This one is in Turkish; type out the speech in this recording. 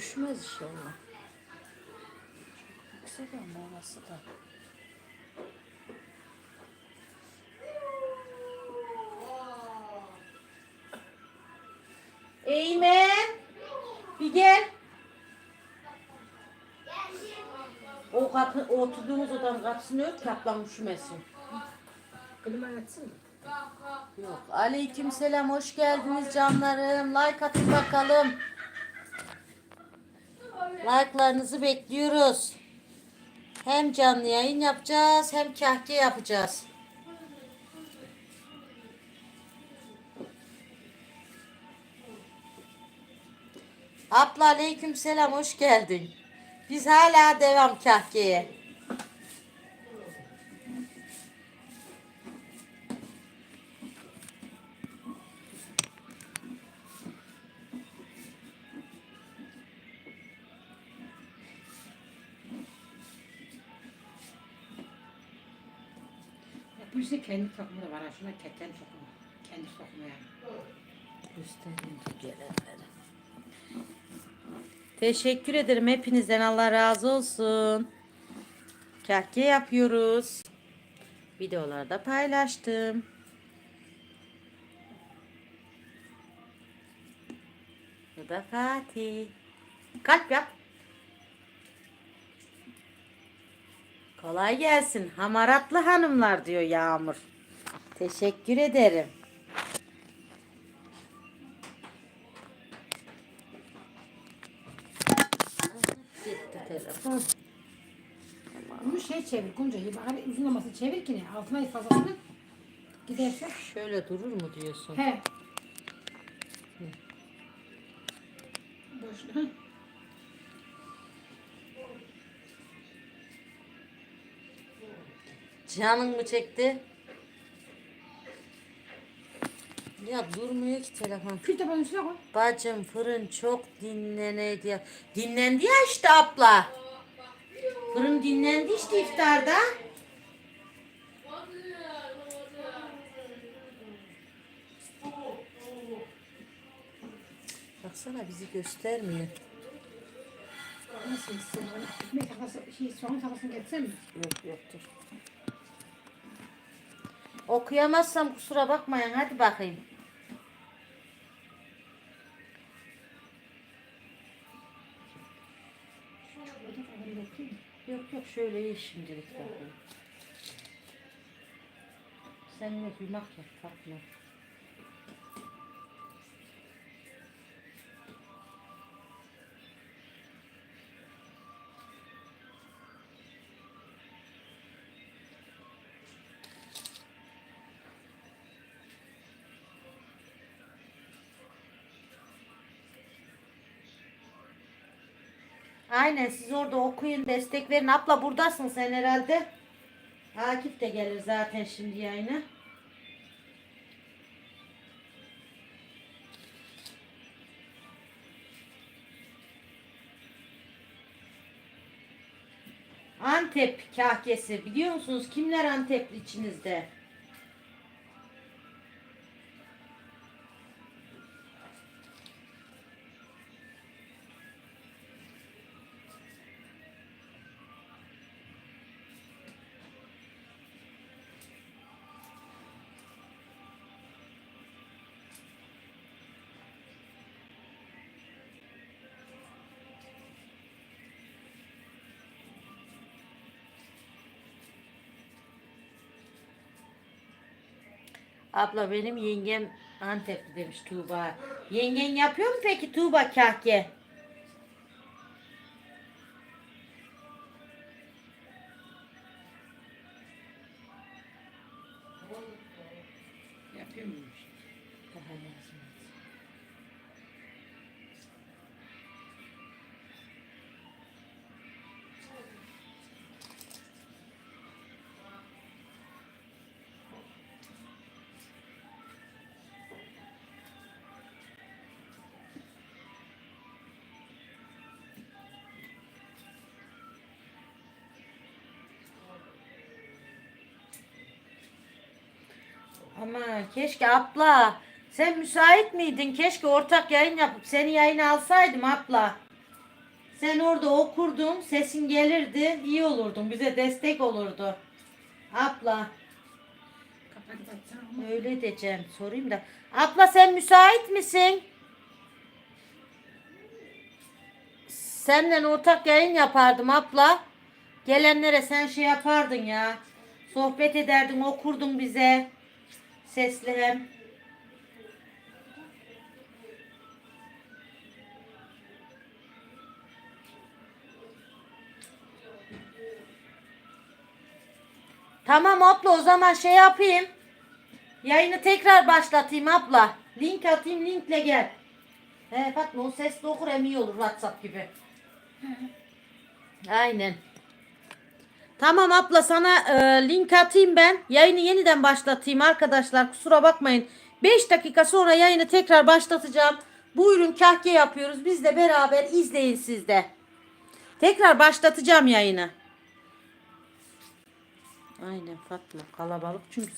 Düşmez inşallah. Yüksek ama orası da. Eymen. Bir gel. O kapı, o oturduğumuz odanın kapısını ört ki ablam üşümesin. Klima açsın mı? Yok. Aleyküm selam. Hoş geldiniz canlarım. Like atın bakalım. Like'larınızı bekliyoruz. Hem canlı yayın yapacağız hem kahke yapacağız. Abla aleyküm selam. Hoş geldin. Biz hala devam kahkeye. İşte kendi sokumu da var. Şuna keten sokumu. Kendi sokumu yani. Göstereyim gelenleri. Teşekkür ederim hepinizden Allah razı olsun. Kahke yapıyoruz. Videolarda paylaştım. Bu da Fatih. Kalp yap. Kolay gelsin. Hamaratlı hanımlar diyor Yağmur. Teşekkür ederim. Gitti telefon. Bunu şey çevir Gonca. Hani uzunlamasını çevir ki ne? Altına fazlasını giderse. Şöyle durur mu diyorsun? He. Boş. Canın mı çekti? Ya durmuyor ki telefon. Kül tabanın üstüne koy. Bacım fırın çok dinleneydi ya. Dinlendi ya işte abla. Fırın dinlendi işte iftarda. Baksana bizi göstermiyor. Nasıl gitsin? Ekmek takası, şey, soğan takasını getirsene mi? Yok yoktur. Okuyamazsam kusura bakmayın hadi bakayım. Yok yok şöyle iyi şimdilik bakayım. Sen ne yumak yap Aynen siz orada okuyun destek verin. Abla buradasın sen herhalde. Akif de gelir zaten şimdi yayına. Antep kahkesi biliyor musunuz? Kimler Antepli içinizde? Abla benim yengem Antepli demiş Tuğba. Yengen yapıyor mu peki Tuğba kahke? Yapıyor muyum? Ama keşke abla sen müsait miydin? Keşke ortak yayın yapıp seni yayına alsaydım abla. Sen orada okurdun, sesin gelirdi, iyi olurdun, bize destek olurdu. Abla, öyle diyeceğim, sorayım da. Abla sen müsait misin? Seninle ortak yayın yapardım abla. Gelenlere sen şey yapardın ya. Sohbet ederdin, okurdun bize. Sesli hem. Tamam abla o zaman şey yapayım. Yayını tekrar başlatayım abla. Link atayım linkle gel. He Fatma o sesli okur hem iyi olur WhatsApp gibi. Aynen. Tamam abla sana e, link atayım ben. Yayını yeniden başlatayım arkadaşlar. Kusura bakmayın. 5 dakika sonra yayını tekrar başlatacağım. Buyurun kahke yapıyoruz. Biz de beraber izleyin siz de. Tekrar başlatacağım yayını. Aynen Fatma kalabalık çünkü